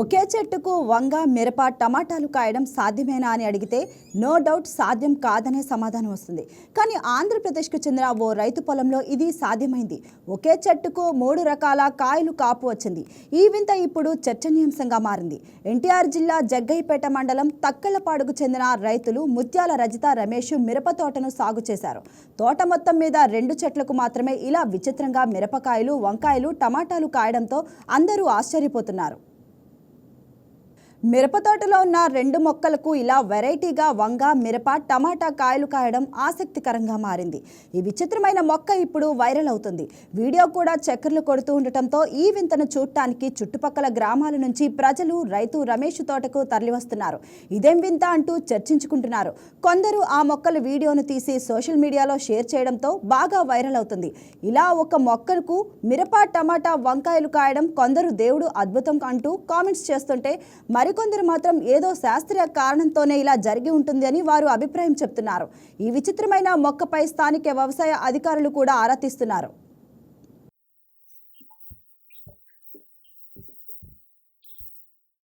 ఒకే చెట్టుకు వంగ మిరప టమాటాలు కాయడం సాధ్యమేనా అని అడిగితే నో డౌట్ సాధ్యం కాదనే సమాధానం వస్తుంది. కానీ ఆంధ్రప్రదేశ్కు చెందిన ఓ రైతు పొలంలో ఇది సాధ్యమైంది. ఒకే చెట్టుకు మూడు రకాల కాయలు కాపు వచ్చింది. ఈ వింత ఇప్పుడు చర్చనీయాంశంగా మారింది. ఎన్టీఆర్ జిల్లా జగ్గయ్యపేట మండలం తక్కలపాడుకు చెందిన రైతులు ముత్యాల రజిత రమేష్ మిరప తోటను సాగు చేశారు. తోట మొత్తం మీద రెండు చెట్లకు మాత్రమే ఇలా విచిత్రంగా మిరపకాయలు వంకాయలు టమాటాలు కాయడంతో అందరూ ఆశ్చర్యపోతున్నారు. మిరప తోటలో ఉన్న రెండు మొక్కలకు ఇలా వెరైటీగా వంగ మిరప టమాటా కాయలు కాయడం ఆసక్తికరంగా మారింది. ఈ విచిత్రమైన మొక్క ఇప్పుడు వైరల్ అవుతుంది. వీడియో కూడా చక్కర్లు కొడుతూ ఉండటంతో ఈ వింతను చూడటానికి చుట్టుపక్కల గ్రామాల నుంచి ప్రజలు రైతు రమేష్ తోటకు తరలివస్తున్నారు. ఇదేం వింత అంటూ చర్చించుకుంటున్నారు. కొందరు ఆ మొక్కల వీడియోను తీసి సోషల్ మీడియాలో షేర్ చేయడంతో బాగా వైరల్ అవుతుంది. ఇలా ఒక మొక్కలకు మిరప టమాటా వంకాయలు కాయడం కొందరు దేవుడు అద్భుతం అంటూ కామెంట్స్ చేస్తుంటే మరి మరికొందరు మాత్రం ఏదో శాస్త్రీయ కారణంతోనే ఇలా జరిగి ఉంటుంది అని వారు అభిప్రాయం చెప్తున్నారు. ఈ విచిత్రమైన మొక్కపై స్థానిక వ్యవసాయ అధికారులు కూడా ఆరా తీస్తున్నారు.